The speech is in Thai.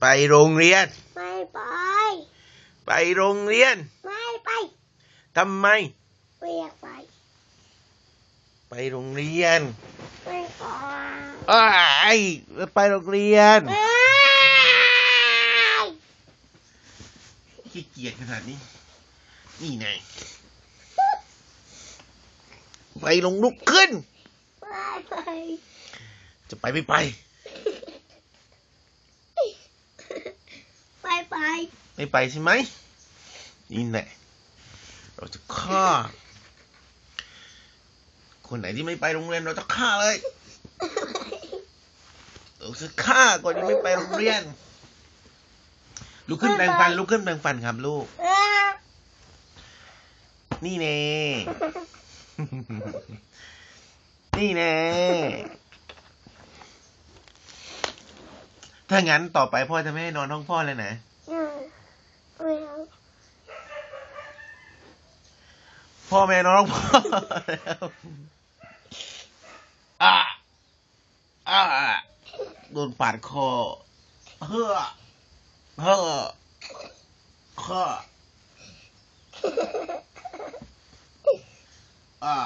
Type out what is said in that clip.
ไปโรงเรียน ไม่ไป ไปโรงเรียน ไม่ไปทำไม ไม่อยากไป ไปโรงเรียน ไม่ไปอ้ายไปโรงเรียน ไม่ขี้เกียจขนาดนี้ นี่ไงไปลงลุกขึ้น ไม่ไป จะไปไม่ไป ไม่ไปใช่ไหมนี่แหละเราจะฆ่า คนไหนที่ไม่ไปโรงเรียนเราจะฆ่าเลยเราจะฆ่าคนที่ไม่ไปโรงเรียนลุกขึ้นแปรงฟันลุกขึ้นแปรงฟันครับลูก นี่แน่นี่แน่ถ้างั้นต่อไปพ่อจะไม่ให้นอนห้องพ่อเลยนะ ไม่เอา พ่อแม่น้องพ่ออะอะโดนปาดคอ เฮ้อ เฮ้อข้ออะ